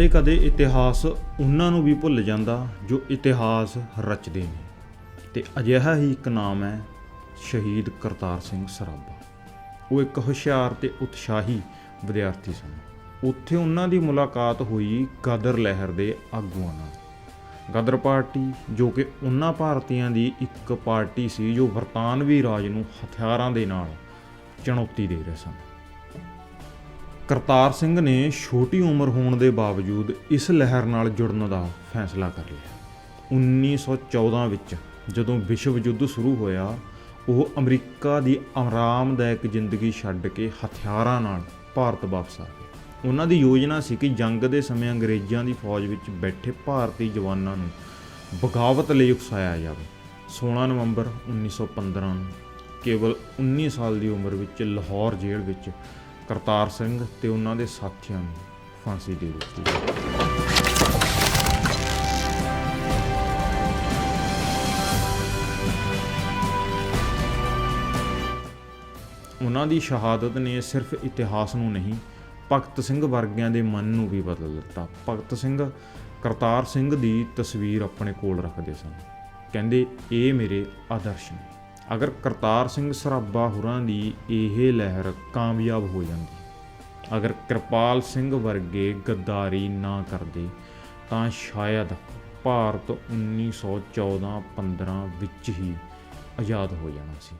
ਕਦੇ-ਕਦੇ ਇਤਿਹਾਸ ਉਹਨਾਂ ਨੂੰ ਵੀ ਭੁੱਲ ਜਾਂਦਾ ਜੋ ਇਤਿਹਾਸ ਰਚਦੇ ਨੇ। ਤੇ ਅਜਿਹਾ ਹੀ ਇੱਕ ਨਾਮ ਹੈ ਸ਼ਹੀਦ ਕਰਤਾਰ ਸਿੰਘ ਸਰਾਭਾ। ਉਹ ਇੱਕ ਹੁਸ਼ਿਆਰ ਤੇ ਉਤਸ਼ਾਹੀ ਵਿਦਿਆਰਥੀ ਸਨ। ਉੱਥੇ ਉਹਨਾਂ ਦੀ ਮੁਲਾਕਾਤ ਹੋਈ ਗਦਰ ਲਹਿਰ ਦੇ ਆਗੂਆਂ ਨਾਲ। ਗਦਰ ਪਾਰਟੀ, ਜੋ ਕਿ ਉਹਨਾਂ ਭਾਰਤੀਆਂ ਦੀ ਇੱਕ ਪਾਰਟੀ ਸੀ, ਜੋ ਬਰਤਾਨਵੀ ਰਾਜ ਨੂੰ ਹਥਿਆਰਾਂ ਦੇ ਨਾਲ ਚੁਣੌਤੀ ਦੇ ਰਹੇ ਸਨ। ਕਰਤਾਰ ਸਿੰਘ ਨੇ ਛੋਟੀ ਉਮਰ ਹੋਣ ਦੇ ਬਾਵਜੂਦ ਇਸ ਲਹਿਰ ਨਾਲ ਜੁੜਨ ਦਾ ਫੈਸਲਾ ਕਰ ਲਿਆ। 1914 ਵਿੱਚ ਜਦੋਂ ਵਿਸ਼ਵ ਯੁੱਧ ਸ਼ੁਰੂ ਹੋਇਆ, ਉਹ ਅਮਰੀਕਾ ਦੀ ਆਰਾਮਦਾਇਕ ਜ਼ਿੰਦਗੀ ਛੱਡ ਕੇ ਹਥਿਆਰਾਂ ਨਾਲ ਭਾਰਤ ਵਾਪਸ ਆ ਗਏ। ਉਹਨਾਂ ਦੀ ਯੋਜਨਾ ਸੀ ਕਿ ਜੰਗ ਦੇ ਸਮੇਂ ਅੰਗਰੇਜ਼ਾਂ ਦੀ ਫੌਜ ਵਿੱਚ ਬੈਠੇ ਭਾਰਤੀ ਜਵਾਨਾਂ ਨੂੰ ਬਗਾਵਤ ਲਈ ਉਕਸਾਇਆ ਜਾਵੇ। 16 ਨਵੰਬਰ 1915 ਨੂੰ ਕੇਵਲ 19 ਸਾਲ ਦੀ ਉਮਰ ਵਿੱਚ ਲਾਹੌਰ ਜੇਲ੍ਹ ਵਿੱਚ ਕਰਤਾਰ ਸਿੰਘ ਤੇ ਉਹਨਾਂ ਦੇ ਸਾਥੀਆਂ ਨੂੰ ਫਾਂਸੀ ਦੇ ਦਿੱਤੀ ਉਹਨਾਂ ਦੀ ਸ਼ਹਾਦਤ ਨੇ ਸਿਰਫ ਇਤਿਹਾਸ ਨੂੰ ਨਹੀਂ, ਭਗਤ ਸਿੰਘ ਵਰਗਿਆਂ ਦੇ ਮਨ ਨੂੰ ਵੀ ਬਦਲ ਦਿੱਤਾ। ਭਗਤ ਸਿੰਘ ਕਰਤਾਰ ਸਿੰਘ ਦੀ ਤਸਵੀਰ ਆਪਣੇ ਕੋਲ ਰੱਖਦੇ ਸਨ। ਕਹਿੰਦੇ, ਇਹ ਮੇਰੇ ਆਦਰਸ਼ ਨੇ। ਅਗਰ ਕਰਤਾਰ ਸਿੰਘ ਸਰਾਭਾ ਹੁਰਾਂ ਦੀ ਇਹ ਲਹਿਰ ਕਾਮਯਾਬ ਹੋ ਜਾਂਦੀ, ਅਗਰ ਕਿਰਪਾਲ ਸਿੰਘ ਵਰਗੇ ਗੱਦਾਰੀ ਨਾ ਕਰਦੇ, ਤਾਂ ਸ਼ਾਇਦ ਭਾਰਤ 1914-15 ਵਿੱਚ ਹੀ ਆਜ਼ਾਦ ਹੋ ਜਾਣਾ ਸੀ।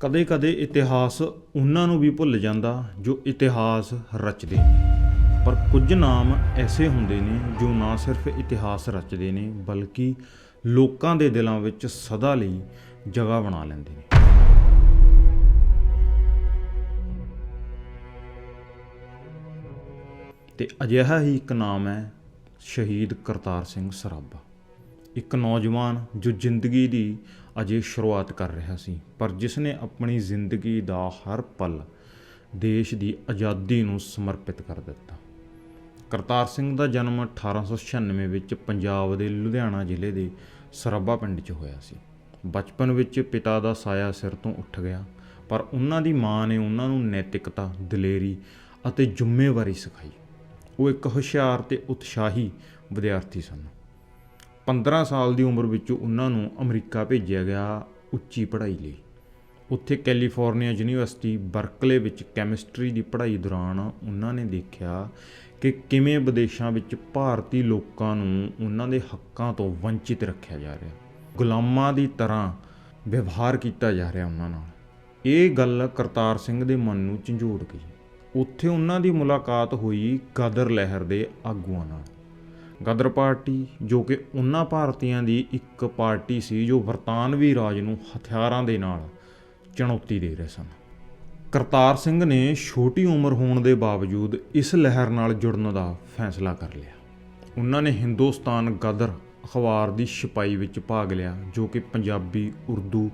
ਕਦੇ-ਕਦੇ ਇਤਿਹਾਸ ਉਹਨਾਂ ਨੂੰ ਵੀ ਭੁੱਲ ਜਾਂਦਾ ਜੋ ਇਤਿਹਾਸ ਰਚਦੇ ਨੇ। ਪਰ ਕੁਝ ਨਾਮ ਐਸੇ ਹੁੰਦੇ ਨੇ ਜੋ ਨਾ ਸਿਰਫ ਇਤਿਹਾਸ ਰਚਦੇ ਨੇ, ਬਲਕਿ ਲੋਕਾਂ ਦੇ ਦਿਲਾਂ ਵਿੱਚ ਸਦਾ ਲਈ ਜਗ੍ਹਾ ਬਣਾ ਲੈਂਦੇ ਨੇ। ਤੇ ਅਜਿਹਾ ਹੀ ਇੱਕ ਨਾਮ ਹੈ, ਸ਼ਹੀਦ ਕਰਤਾਰ ਸਿੰਘ ਸਰਾਭਾ। ਇੱਕ ਨੌਜਵਾਨ ਜੋ ਜ਼ਿੰਦਗੀ ਦੀ ਅਜੇ ਸ਼ੁਰੂਆਤ ਕਰ ਰਿਹਾ ਸੀ, ਪਰ ਜਿਸ ਨੇ ਆਪਣੀ ਜ਼ਿੰਦਗੀ ਦਾ ਹਰ ਪਲ ਦੇਸ਼ ਦੀ ਆਜ਼ਾਦੀ ਨੂੰ ਸਮਰਪਿਤ ਕਰ ਦਿੱਤਾ। ਕਰਤਾਰ ਸਿੰਘ ਦਾ ਜਨਮ 1896 ਵਿੱਚ ਪੰਜਾਬ ਦੇ ਲੁਧਿਆਣਾ ਜ਼ਿਲ੍ਹੇ ਦੇ ਸਰਾਭਾ ਪਿੰਡ 'ਚ ਹੋਇਆ ਸੀ। ਬਚਪਨ ਵਿੱਚ ਪਿਤਾ ਦਾ ਸਾਇਆ ਸਿਰ ਤੋਂ ਉੱਠ ਗਿਆ, ਪਰ ਉਹਨਾਂ ਦੀ ਮਾਂ ਨੇ ਉਹਨਾਂ ਨੂੰ ਨੈਤਿਕਤਾ, ਦਲੇਰੀ ਅਤੇ ਜ਼ਿੰਮੇਵਾਰੀ ਸਿਖਾਈ। ਉਹ ਇੱਕ ਹੁਸ਼ਿਆਰ ਤੇ ਉਤਸ਼ਾਹੀ ਵਿਦਿਆਰਥੀ ਸਨ। 15 ਸਾਲ ਦੀ ਉਮਰ ਵਿੱਚ ਉਹਨਾਂ ਨੂੰ ਅਮਰੀਕਾ ਭੇਜਿਆ ਗਿਆ ਉੱਚੀ ਪੜ੍ਹਾਈ ਲਈ। ਉੱਥੇ ਕੈਲੀਫੋਰਨੀਆ ਯੂਨੀਵਰਸਿਟੀ ਬਰਕਲੇ ਵਿੱਚ ਕੈਮਿਸਟਰੀ ਦੀ ਪੜ੍ਹਾਈ ਦੌਰਾਨ ਉਹਨਾਂ ਨੇ ਦੇਖਿਆ ਕਿ ਕਿਵੇਂ ਵਿਦੇਸ਼ਾਂ ਵਿੱਚ ਭਾਰਤੀ ਲੋਕਾਂ ਨੂੰ ਉਹਨਾਂ ਦੇ ਹੱਕਾਂ ਤੋਂ ਵੰਚਿਤ ਰੱਖਿਆ ਜਾ ਰਿਹਾ। ਗੁਲਾਮਾਂ ਦੀ ਤਰ੍ਹਾਂ ਵਿਵਹਾਰ ਕੀਤਾ ਜਾ ਰਿਹਾ ਉਹਨਾਂ ਨਾਲ। ਇਹ ਗੱਲ ਕਰਤਾਰ ਸਿੰਘ ਦੇ ਮਨ ਨੂੰ ਝੰਜੋੜ ਗਈ। ਉੱਥੇ ਉਹਨਾਂ ਦੀ ਮੁਲਾਕਾਤ ਹੋਈ ਗਦਰ ਲਹਿਰ ਦੇ ਆਗੂਆਂ ਨਾਲ। ਗਦਰ ਪਾਰਟੀ, ਜੋ ਕਿ ਉਹਨਾਂ ਭਾਰਤੀਆਂ ਦੀ ਇੱਕ ਪਾਰਟੀ ਸੀ, ਜੋ ਬਰਤਾਨਵੀ ਰਾਜ ਨੂੰ ਹਥਿਆਰਾਂ ਦੇ ਨਾਲ ਚੁਣੌਤੀ ਦੇ ਰਹੇ ਸਨ। ਕਰਤਾਰ ਸਿੰਘ ਨੇ ਛੋਟੀ ਉਮਰ ਹੋਣ ਦੇ ਬਾਵਜੂਦ ਇਸ ਲਹਿਰ ਨਾਲ ਜੁੜਨ ਦਾ ਫੈਸਲਾ ਕਰ ਲਿਆ। ਉਹਨਾਂ ਨੇ ਹਿੰਦੁਸਤਾਨ ਗਦਰ ਅਖਬਾਰ ਦੀ ਛਪਾਈ ਵਿੱਚ ਭਾਗ ਲਿਆ, ਜੋ ਕਿ ਪੰਜਾਬੀ, ਉਰਦੂ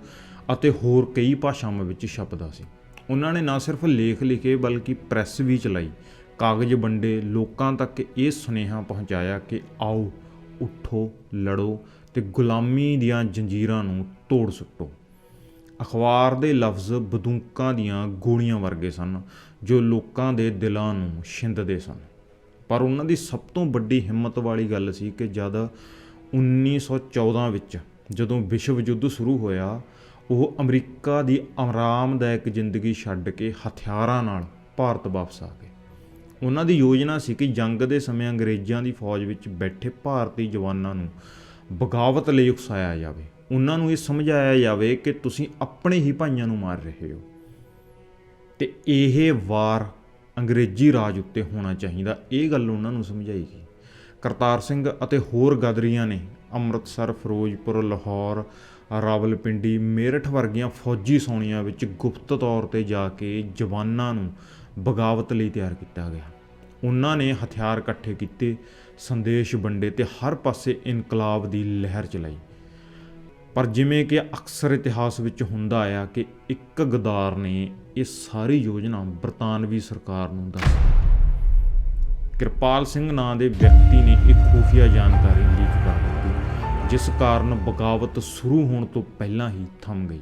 ਅਤੇ ਹੋਰ ਕਈ ਭਾਸ਼ਾਵਾਂ ਵਿੱਚ ਛਪਦਾ ਸੀ। ਉਹਨਾਂ ਨੇ ਨਾ ਸਿਰਫ ਲੇਖ ਲਿਖੇ, ਬਲਕਿ ਪ੍ਰੈਸ ਵੀ ਚਲਾਈ। ਕਾਗਜ਼ ਵੰਡੇ, ਲੋਕਾਂ ਤੱਕ ਇਹ ਸੁਨੇਹਾ ਪਹੁੰਚਾਇਆ ਕਿ ਆਓ, ਉੱਠੋ, ਲੜੋ ਤੇ ਗੁਲਾਮੀ ਦੀਆਂ ਜੰਜੀਰਾਂ ਨੂੰ ਤੋੜ ਸੁੱਟੋ। ਅਖਬਾਰ ਦੇ ਲਫ਼ਜ਼ ਬੰਦੂਕਾਂ ਦੀਆਂ ਗੋਲੀਆਂ ਵਰਗੇ ਸਨ, ਜੋ ਲੋਕਾਂ ਦੇ ਦਿਲਾਂ ਨੂੰ ਛਿੰਦਦੇ ਸਨ। ਪਰ ਉਹਨਾਂ ਦੀ ਸਭ ਤੋਂ ਵੱਡੀ ਹਿੰਮਤ ਵਾਲੀ ਗੱਲ ਸੀ ਕਿ ਜਦ 1914 ਵਿੱਚ ਜਦੋਂ ਵਿਸ਼ਵ ਯੁੱਧ ਸ਼ੁਰੂ ਹੋਇਆ, ਉਹ ਅਮਰੀਕਾ ਦੀ ਆਰਾਮਦਾਇਕ ਜ਼ਿੰਦਗੀ ਛੱਡ ਕੇ ਹਥਿਆਰਾਂ ਨਾਲ ਭਾਰਤ ਵਾਪਸ ਆ ਗਏ। ਉਹਨਾਂ ਦੀ ਯੋਜਨਾ ਸੀ ਕਿ ਜੰਗ ਦੇ ਸਮੇਂ ਅੰਗਰੇਜ਼ਾਂ ਦੀ ਫੌਜ ਵਿੱਚ ਬੈਠੇ ਭਾਰਤੀ ਜਵਾਨਾਂ ਨੂੰ ਬਗਾਵਤ ਲਈ ਉਕਸਾਇਆ ਜਾਵੇ। ਉਹਨਾਂ ਨੂੰ ਇਹ ਸਮਝਾਇਆ ਜਾਵੇ ਕਿ ਤੁਸੀਂ ਆਪਣੇ ਹੀ ਭਾਈਆਂ ਨੂੰ ਮਾਰ ਰਹੇ ਹੋ। ਤੇ ਇਹ ਵਾਰ ਅੰਗਰੇਜ਼ੀ ਰਾਜ ਉੱਤੇ ਹੋਣਾ ਚਾਹੀਦਾ। ਇਹ ਗੱਲ ਉਹਨਾਂ ਨੂੰ ਸਮਝਾਈ ਗਈ। ਕਰਤਾਰ ਸਿੰਘ ਅਤੇ ਹੋਰ ਗਦਰੀਆਂ ਨੇ ਅੰਮ੍ਰਿਤਸਰ, ਫਿਰੋਜ਼ਪੁਰ, ਲਾਹੌਰ, ਰਾਵਲਪਿੰਡੀ, ਮੇਰਠ ਵਰਗੀਆਂ ਫੌਜੀ ਸੌਣੀਆਂ ਵਿੱਚ ਗੁਪਤ ਤੌਰ ਤੇ ਜਾ ਕੇ ਜਵਾਨਾਂ ਨੂੰ ਬਗਾਵਤ ਲਈ ਤਿਆਰ ਕੀਤਾ ਗਿਆ। ਉਹਨਾਂ ਨੇ ਹਥਿਆਰ ਇਕੱਠੇ ਕੀਤੇ, ਸੰਦੇਸ਼ ਵੰਡੇ ਤੇ ਹਰ ਪਾਸੇ ਇਨਕਲਾਬ ਦੀ ਲਹਿਰ ਚਲਾਈ। ਪਰ ਜਿਵੇਂ ਕਿ ਅਕਸਰ ਇਤਿਹਾਸ ਵਿੱਚ ਹੁੰਦਾ ਆਇਆ ਕਿ ਇੱਕ ਗਦਾਰ ਨੇ ਇਹ ਸਾਰੀ ਯੋਜਨਾ ਬਰਤਾਨਵੀ ਸਰਕਾਰ ਨੂੰ ਦੱਸ ਕਿਰਪਾਲ ਸਿੰਘ ਨਾਂ ਦੇ ਵਿਅਕਤੀ ਨੇ ਇੱਕ ਖੂਫੀਆ ਜਾਣਕਾਰੀ ਲੀਕ ਕਰ ਦਿੱਤੀ, ਜਿਸ ਕਾਰਨ ਬਗਾਵਤ ਸ਼ੁਰੂ ਹੋਣ ਤੋਂ ਪਹਿਲਾਂ ਹੀ ਥੰਮ ਗਈ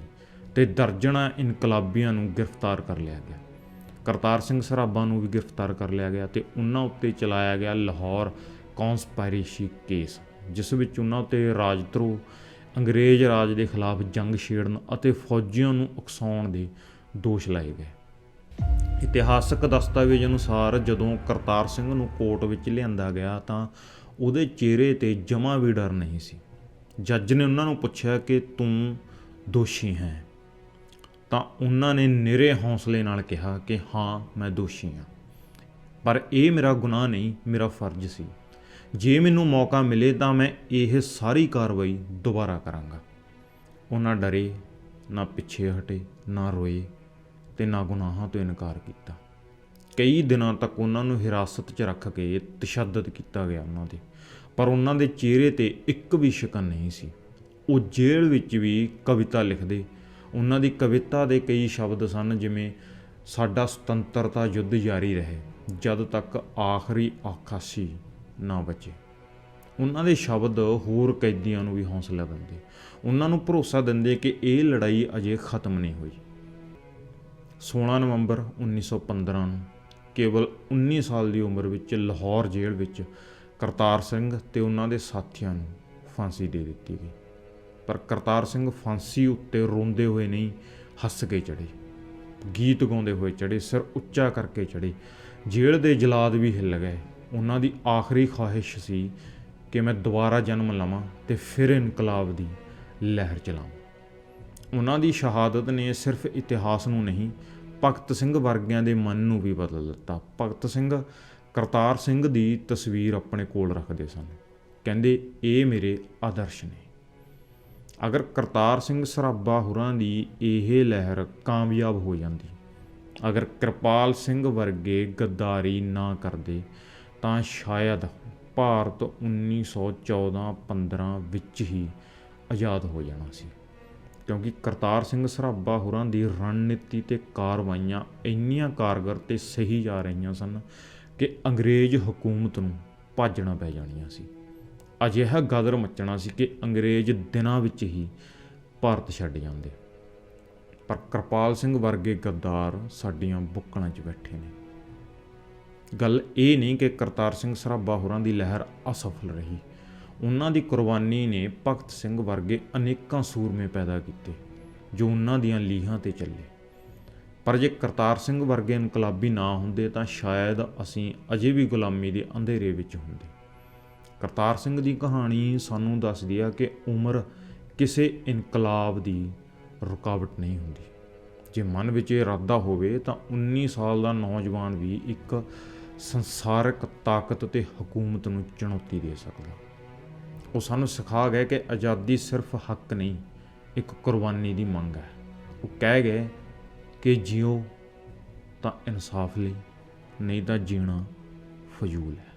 ਤੇ ਦਰਜਨਾਂ ਇਨਕਲਾਬੀਆਂ ਨੂੰ ਗ੍ਰਿਫਤਾਰ ਕਰ ਲਿਆ ਗਿਆ। ਕਰਤਾਰ ਸਿੰਘ ਸਰਾਭਾ ਨੂੰ ਵੀ ਗ੍ਰਿਫਤਾਰ ਕਰ ਲਿਆ ਗਿਆ ਤੇ ਉਹਨਾਂ ਉੱਤੇ ਚਲਾਇਆ ਗਿਆ ਲਾਹੌਰ ਕੌਂਸਪਾਇਰੇਸੀ ਕੇਸ, ਜਿਸ ਵਿੱਚ ਉਹਨਾਂ ਉੱਤੇ ਰਾਜਧਰੋਹ ਅੰਗਰੇਜ਼ ਰਾਜ ਦੇ ਖਿਲਾਫ ਜੰਗ ਛੇੜਨ ਅਤੇ ਫੌਜੀਆਂ ਨੂੰ ਉਕਸਾਉਣ ਦੇ ਦੋਸ਼ ਲਾਏ ਗਏ। ਇਤਿਹਾਸਕ ਦਸਤਾਵੇਜ਼ ਅਨੁਸਾਰ ਜਦੋਂ ਕਰਤਾਰ ਸਿੰਘ ਨੂੰ ਕੋਰਟ ਵਿੱਚ ਲਿਆਂਦਾ ਗਿਆ ਤਾਂ ਉਹਦੇ ਚਿਹਰੇ ਤੇ ਜਮਾ ਵੀ ਡਰ ਨਹੀਂ ਸੀ। ਜੱਜ ਨੇ ਉਹਨਾਂ ਨੂੰ ਪੁੱਛਿਆ ਕਿ ਤੂੰ ਦੋਸ਼ੀ ਹੈ? ਤਾਂ ਉਹਨਾਂ ਨੇ ਨਿਰੇ ਹੌਸਲੇ ਨਾਲ ਕਿਹਾ ਕਿ ਹਾਂ, ਮੈਂ ਦੋਸ਼ੀ ਹਾਂ। ਪਰ ਇਹ ਮੇਰਾ ਗੁਨਾਹ ਨਹੀਂ, ਮੇਰਾ ਫਰਜ਼ ਸੀ। ਜੇ ਮੈਨੂੰ ਮੌਕਾ ਮਿਲੇ ਤਾਂ ਮੈਂ ਇਹ ਸਾਰੀ ਕਾਰਵਾਈ ਦੁਬਾਰਾ ਕਰਾਂਗਾ। ਉਹ ਨਾ ਡਰੇ, ਨਾ ਪਿੱਛੇ ਹਟੇ, ਨਾ ਰੋਏ ਤੇ ਨਾ ਗੁਨਾਹਾਂ ਤੋਂ ਇਨਕਾਰ ਕੀਤਾ। ਕਈ ਦਿਨਾਂ ਤੱਕ ਉਹਨਾਂ ਨੂੰ ਹਿਰਾਸਤ 'ਚ ਰੱਖ ਕੇ ਤਸ਼ੱਦਦ ਕੀਤਾ ਗਿਆ ਉਹਨਾਂ ਦੇ, ਪਰ ਉਹਨਾਂ ਦੇ ਚਿਹਰੇ ਤੇ ਇੱਕ ਵੀ ਸ਼ਿਕਨ ਨਹੀਂ ਸੀ। ਉਹ ਜੇਲ੍ਹ ਵਿੱਚ ਵੀ ਕਵਿਤਾ ਲਿਖਦੇ, ਉਹਨਾਂ ਦੀ ਕਵਿਤਾ ਦੇ ਕਈ ਸ਼ਬਦ ਸਨ ਜਿਵੇਂ, ਸਾਡਾ ਸੁਤੰਤਰਤਾ ਯੁੱਧ ਜਾਰੀ ਰਹੇ, ਜਦ ਤੱਕ ਆਖਰੀ ਆਕਾਸ਼ੀ ਨਾ ਬਚੇ। ਉਹਨਾਂ ਦੇ ਸ਼ਬਦ ਹੋਰ ਕੈਦੀਆਂ ਨੂੰ ਵੀ ਹੌਸਲਾ ਦਿੰਦੇ। ਉਹਨਾਂ ਨੂੰ ਭਰੋਸਾ ਦਿੰਦੇ ਕਿ ਇਹ ਲੜਾਈ ਅਜੇ ਖਤਮ ਨਹੀਂ ਹੋਈ। 16 ਨਵੰਬਰ 1915 ਨੂੰ ਕੇਵਲ 19 ਸਾਲ ਦੀ ਉਮਰ ਵਿੱਚ ਲਾਹੌਰ ਜੇਲ੍ਹ ਵਿੱਚ ਕਰਤਾਰ ਸਿੰਘ ਤੇ ਉਹਨਾਂ ਦੇ ਸਾਥੀਆਂ ਨੂੰ ਫਾਂਸੀ ਦੇ ਦਿੱਤੀ ਗਈ। ਪਰ ਕਰਤਾਰ ਸਿੰਘ ਫਾਂਸੀ ਉੱਤੇ ਰੋਂਦੇ ਹੋਏ ਨਹੀਂ, ਹੱਸ ਕੇ ਚੜੇ ਗੀਤ ਗਾਉਂਦੇ ਹੋਏ ਚੜੇ ਸਿਰ ਉੱਚਾ ਕਰਕੇ ਚੜੇ ਜੇਲ੍ਹ ਦੇ ਜਲਾਦ ਵੀ ਹਿੱਲ ਗਏ। ਉਹਨਾਂ ਦੀ ਆਖਰੀ ਖਵਾਹਿਸ਼ ਸੀ ਕਿ ਮੈਂ ਦੁਬਾਰਾ ਜਨਮ ਲਵਾਂ ਤੇ ਫਿਰ ਇਨਕਲਾਬ ਦੀ ਲਹਿਰ ਚਲਾਵਾਂ। ਉਹਨਾਂ ਦੀ ਸ਼ਹਾਦਤ ਨੇ ਸਿਰਫ ਇਤਿਹਾਸ ਨੂੰ ਨਹੀਂ, ਭਗਤ ਸਿੰਘ ਵਰਗਿਆਂ ਦੇ ਮਨ ਨੂੰ ਵੀ ਬਦਲ ਦਿੱਤਾ। ਭਗਤ ਸਿੰਘ ਕਰਤਾਰ ਸਿੰਘ ਦੀ ਤਸਵੀਰ ਆਪਣੇ ਕੋਲ ਰੱਖਦੇ ਸਨ। ਕਹਿੰਦੇ, ਇਹ ਮੇਰੇ ਆਦਰਸ਼ ਨੇ। ਅਗਰ ਕਰਤਾਰ ਸਿੰਘ ਸਰਾਭਾ ਹੁਰਾਂ ਦੀ ਇਹ ਲਹਿਰ ਕਾਮਯਾਬ ਹੋ ਜਾਂਦੀ, ਅਗਰ ਕਿਰਪਾਲ ਸਿੰਘ ਵਰਗੇ ਗੱਦਾਰੀ ਨਾ ਕਰਦੇ ਤਾਂ ਸ਼ਾਇਦ ਭਾਰਤ 1914-15 ਵਿੱਚ ਹੀ ਆਜ਼ਾਦ ਹੋ ਜਾਣਾ ਸੀ। ਕਿਉਂਕਿ ਕਰਤਾਰ ਸਿੰਘ ਸਰਾਭਾ ਹੋਰਾਂ ਦੀ ਰਣਨੀਤੀ ਤੇ ਕਾਰਵਾਈਆਂ ਇੰਨੀਆਂ ਕਾਰਗਰ ਤੇ ਸਹੀ ਜਾ ਰਹੀਆਂ ਸਨ ਕਿ ਅੰਗਰੇਜ਼ ਹਕੂਮਤ ਨੂੰ ਭਾਜਣਾ ਪੈ ਜਾਣੀਆਂ ਸੀ। ਅਜਿਹਾ ਗਦਰ ਮੱਚਣਾ ਸੀ ਕਿ ਅੰਗਰੇਜ਼ ਦਿਨਾਂ ਵਿੱਚ ਹੀ ਭਾਰਤ ਛੱਡ ਜਾਂਦੇ। ਪਰ ਕਿਰਪਾਲ ਸਿੰਘ ਵਰਗੇ ਗੱਦਾਰ ਸਾਡੀਆਂ ਬੁੱਕਲਾਂ 'ਚ ਬੈਠੇ ਨੇ। ਗੱਲ ਇਹ ਨਹੀਂ ਕਿ ਕਰਤਾਰ ਸਿੰਘ ਸਰਾਭਾ ਹੋਰਾਂ ਦੀ ਲਹਿਰ ਅਸਫਲ ਰਹੀ। ਉਹਨਾਂ ਦੀ ਕੁਰਬਾਨੀ ਨੇ ਭਗਤ ਸਿੰਘ ਵਰਗੇ ਅਨੇਕਾਂ ਸੂਰਮੇ ਪੈਦਾ ਕੀਤੇ, ਜੋ ਉਹਨਾਂ ਦੀਆਂ ਲੀਹਾਂ ਤੇ ਚੱਲੇ। ਪਰ ਜੇ ਕਰਤਾਰ ਸਿੰਘ ਵਰਗੇ ਇਨਕਲਾਬੀ ਨਾ ਹੁੰਦੇ ਤਾਂ ਸ਼ਾਇਦ ਅਸੀਂ ਅਜੇ ਵੀ ਗੁਲਾਮੀ ਦੇ ਅੰਧੇਰੇ ਵਿੱਚ ਹੁੰਦੇ। ਕਰਤਾਰ ਸਿੰਘ ਦੀ ਕਹਾਣੀ ਸਾਨੂੰ ਦੱਸਦੀ ਆ ਕਿ ਉਮਰ ਕਿਸੇ ਇਨਕਲਾਬ ਦੀ ਰੁਕਾਵਟ ਨਹੀਂ ਹੁੰਦੀ। ਜੇ ਮਨ ਵਿੱਚ ਇਹ ਇਰਾਦਾ ਹੋਵੇ ਤਾਂ 19 ਸਾਲ ਦਾ ਨੌਜਵਾਨ ਵੀ ਇੱਕ ਸੰਸਾਰਕ ਤਾਕਤ ਤੇ ਹਕੂਮਤ ਨੂੰ ਚੁਣੌਤੀ ਦੇ ਸਕਦਾ। ਉਹ ਸਾਨੂੰ ਸਿਖਾ ਗਏ ਕਿ ਆਜ਼ਾਦੀ ਸਿਰਫ ਹੱਕ ਨਹੀਂ, ਇੱਕ ਕੁਰਬਾਨੀ ਦੀ ਮੰਗ ਹੈ। ਉਹ ਕਹਿ ਗਏ ਕਿ ਜਿਉ ਤਾਂ ਇਨਸਾਫ ਲਈ, ਨਹੀਂ ਤਾਂ ਜੀਣਾ ਫਜ਼ੂਲ ਹੈ।